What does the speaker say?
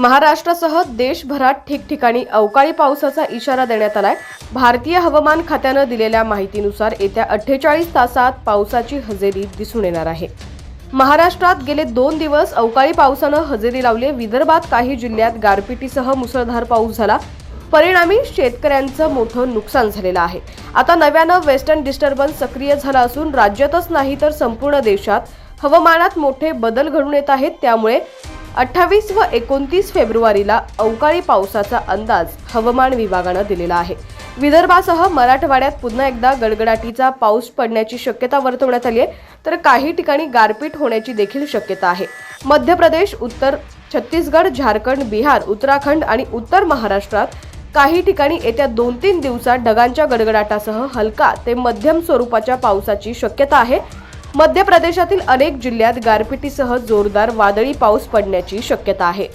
महाराष्ट्रासह देशभरात ठिकठिकाणी अवकाळी पावसाचा इशारा देण्यात आलाय. भारतीय हवामान खात्यानं दिलेल्या माहितीनुसार येत्या अठ्ठेचाळीस तासात पावसाची हजेरी दिसून येणार आहे. महाराष्ट्रात गेले दोन दिवस अवकाळी पावसानं हजेरी लावली. विदर्भात काही जिल्ह्यात गारपिटीसह मुसळधार पाऊस झाला. परिणामी शेतकऱ्यांचं मोठं नुकसान झालेलं आहे. आता नव्यानं वेस्टर्न डिस्टर्बन्स सक्रिय झाला असून राज्यातच नाही तर संपूर्ण देशात हवामानात मोठे बदल घडून येत आहेत. त्यामुळे अठ्ठावीस व एकोणतीस फेब्रुवारीला अवकाळी पावसाचा अंदाज हवामान विभागानं दिलेला आहे. विदर्भासह मराठवाड्यात पुन्हा एकदा गडगडाटीचा पाऊस पडण्याची शक्यता वर्तवण्यात आली आहे तर काही ठिकाणी गारपीट होण्याची देखील शक्यता आहे. मध्य प्रदेश उत्तर छत्तीसगड झारखंड बिहार उत्तराखंड आणि उत्तर महाराष्ट्रात काही ठिकाणी येत्या दोन तीन दिवसात ढगांच्या गडगडाटासह हलका ते मध्यम स्वरूपाच्या पावसाची शक्यता आहे. मध्य प्रदेशातील अनेक जिल्ह्यात गारपिटीसह जोरदार वादळी पाऊस पडण्याची शक्यता आहे.